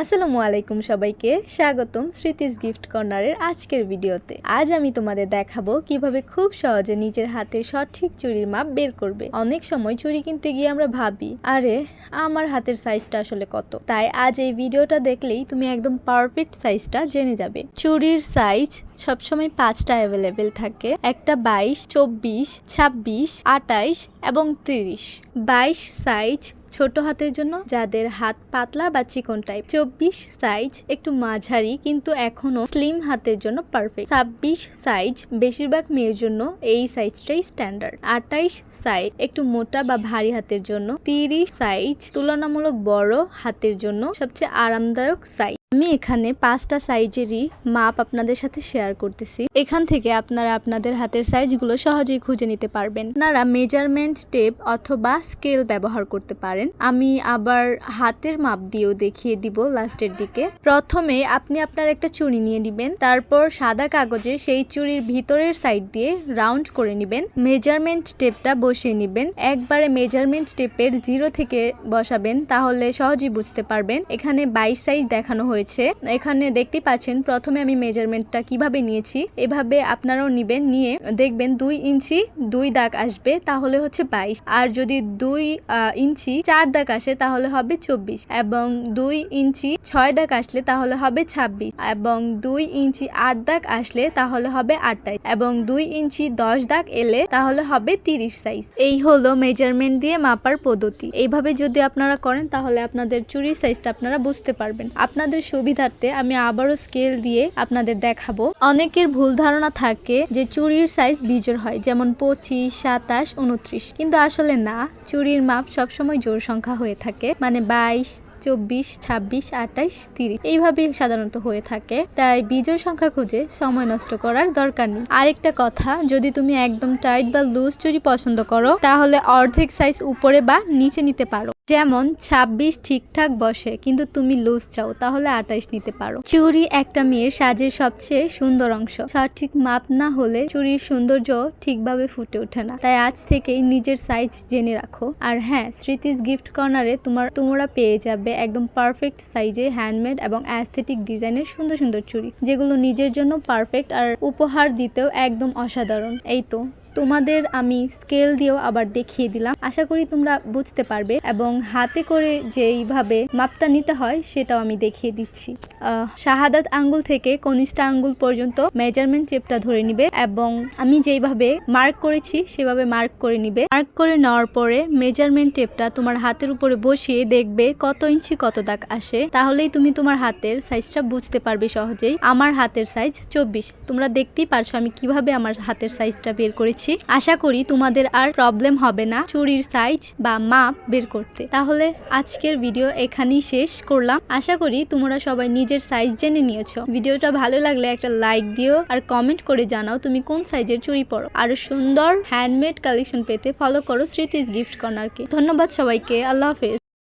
আসসালামু আলাইকুম সবাইকে, স্বাগতম স্মৃতিস গিফট কর্নারের আজকের ভিডিওতে। আজ আমি তোমাদের দেখাবো কীভাবে খুব সহজে নিজের হাতের সঠিক চুরির মাপ বের করবে। অনেক সময় চুরি কিনতে গিয়ে আমরা ভাবি, আরে, আমার হাতের সাইজটা আসলে কত? তাই আজ এই ভিডিওটা দেখলেই তুমি একদম পারফেক্ট সাইজটা জেনে যাবে। চুরির সাইজ সবসময় পাঁচটা অ্যাভেলেবেল থাকে। একটা বাইশ, চব্বিশ, ছাব্বিশ, আটাইশ এবং তিরিশ। বাইশ সাইজ ছোট হাতের জন্য, যাদের হাত পাতলা বা চিকন টাইপ চব্বিশ সাইজ একটু মাঝারি, কিন্তু এখনও স্লিম হাতের জন্য পারফেক্ট ছাব্বিশ সাইজ বেশিরভাগ মেয়ের জন্য এই সাইজটাই স্ট্যান্ডার্ড আটাইশ সাইজ একটু মোটা বা ভারী হাতের জন্য। তিরিশ সাইজ তুলনামূলক বড় হাতের জন্য সবচেয়ে আরামদায়ক সাইজ আমি এখানে পাঁচটা সাইজেরই মাপ আপনাদের সাথে শেয়ার করতেছি। এখান থেকে আপনারা আপনাদের হাতের সাইজগুলো সহজেই খুঁজে নিতে পারবেন। আপনারা মেজারমেন্ট টেপ অথবা স্কেল ব্যবহার করতে পারেন। আমি আবার হাতের মাপ দিয়েও দেখিয়ে দিব লাস্টের দিকে। প্রথমে আপনি আপনার একটা চুড়ি নিয়ে নেবেন। তারপর সাদা কাগজে সেই চুড়ির ভিতরের সাইড দিয়ে রাউন্ড করে নেবেন। মেজারমেন্ট টেপটা বসিয়ে নেবেন। একবারে মেজারমেন্ট টেপের জিরো থেকে বসাবেন, তাহলে সহজেই বুঝতে পারবেন। এখানে বাইশ সাইজ দেখানো হয়েছে। এখানে দেখতে পাচ্ছেন, প্রথমে আমি মেজারমেন্টটা কীভাবে নিয়েছি, এভাবে আপনারাও নিবেন, নিয়ে দেখবেন দুই ইঞ্চি দুই দাগ আসবে, তাহলে হচ্ছে বাইশ। আর যদি দুই ইঞ্চি চার দাগ আসে, তাহলে হবে চব্বিশ। এবং দুই ইঞ্চি ছয় দাগ আসলে, তাহলে হবে ছাব্বিশ। এবং দুই ইঞ্চি আট দাগ আসলে, তাহলে হবে আটাইশ। এবং দুই ইঞ্চি দশ দাগ এলে, তাহলে হবে তিরিশ সাইজ এই হলো মেজারমেন্ট দিয়ে মাপার পদ্ধতি। এইভাবে যদি আপনারা করেন, তাহলে আপনাদের চুরির সাইজটা আপনারা বুঝতে পারবেন। আপনাদের সুবিধার্থে আমি আবারও স্কেল দিয়ে আপনাদের দেখাবো। অনেকের ভুল ধারণা থাকে যে চুরির সাইজ বিজোর হয়, যেমন পঁচিশ, সাতাশ, উনত্রিশ। কিন্তু আসলে না, চুরির মাপ সবসময় জোর সংখ্যা হয়ে থাকে মানে বাইশ, চব্বিশ, ছাব্বিশ আটাইশ তিরিশ। এইভাবেই সাধারণত হয়ে থাকে। তাই বিজয় সংখ্যা খুঁজে সময় নষ্ট করার দরকার নেই। আরেকটা কথা, যদি তুমি একদম টাইট বা লুজ চুরি পছন্দ করো, তাহলে অর্ধেক সাইজ উপরে বা নিচে নিতে পারো। যেমন ছাব্বিশ ঠিকঠাক বসে, কিন্তু তুমি লুজ চাও, তাহলে আটাইশ নিতে পারো। চুরি একটা মেয়ের সাজের সবচেয়ে সুন্দর অংশ। সঠিক মাপ না হলে চুরির সৌন্দর্য ঠিকভাবে ফুটে ওঠে না। তাই আজ থেকেই নিজের সাইজ জেনে রাখো। আর হ্যাঁ স্মৃতিস গিফট কর্নারে তোমার, তোমরা পেয়ে যাবে একদম পারফেক্ট সাইজে হ্যান্ডমেড এবং অ্যাস্থেটিক ডিজাইনের সুন্দর সুন্দর চুড়ি, যেগুলো নিজের জন্য পারফেক্ট আর উপহার দিতেও একদম অসাধারণ। এই তো, তোমাদের আমি স্কেল দিয়েও আবার দেখিয়ে দিলাম। আশা করি তোমরা বুঝতে পারবে এবং হাতে করে যেইভাবে মাপটা নিতে হয়, সেটাও আমি দেখিয়ে দিচ্ছি। শাহাদাত আঙ্গুল থেকে কনিষ্ঠা আঙ্গুল পর্যন্ত মেজারমেন্ট টেপটা ধরে নিবে এবং আমি যেইভাবে মার্ক করেছি, সেভাবে মার্ক করে নিবে। মার্ক করে নেওয়ার পরে মেজারমেন্ট টেপটা তোমার হাতের উপরে বসিয়ে দেখবে কত ইঞ্চি কত দাগ আসে। তাহলেই তুমি তোমার হাতের সাইজটা বুঝতে পারবে সহজেই। আমার হাতের সাইজ চব্বিশ। তোমরা দেখতেই পারছ আমি কীভাবে আমার হাতের সাইজটা বের করেছি। আশা করি তোমাদের আর প্রবলেম হবে না চুরির সাইজ বা মাপ বের করতে। তাহলে আজকের ভিডিও এখানেই শেষ করলাম। আশা করি তোমরা সবাই নিজের সাইজ জেনে নিয়েছো। ভিডিওটা ভালো লাগলে একটা লাইক দিও আর কমেন্ট করে জানাও তুমি কোন সাইজের চুরি পরো। আরও সুন্দর হ্যান্ডমেড কালেকশন পেতে ফলো করো স্মৃতিজ গিফট কর্নারকে ধন্যবাদ সবাইকে, আল্লাহ হাফেজ।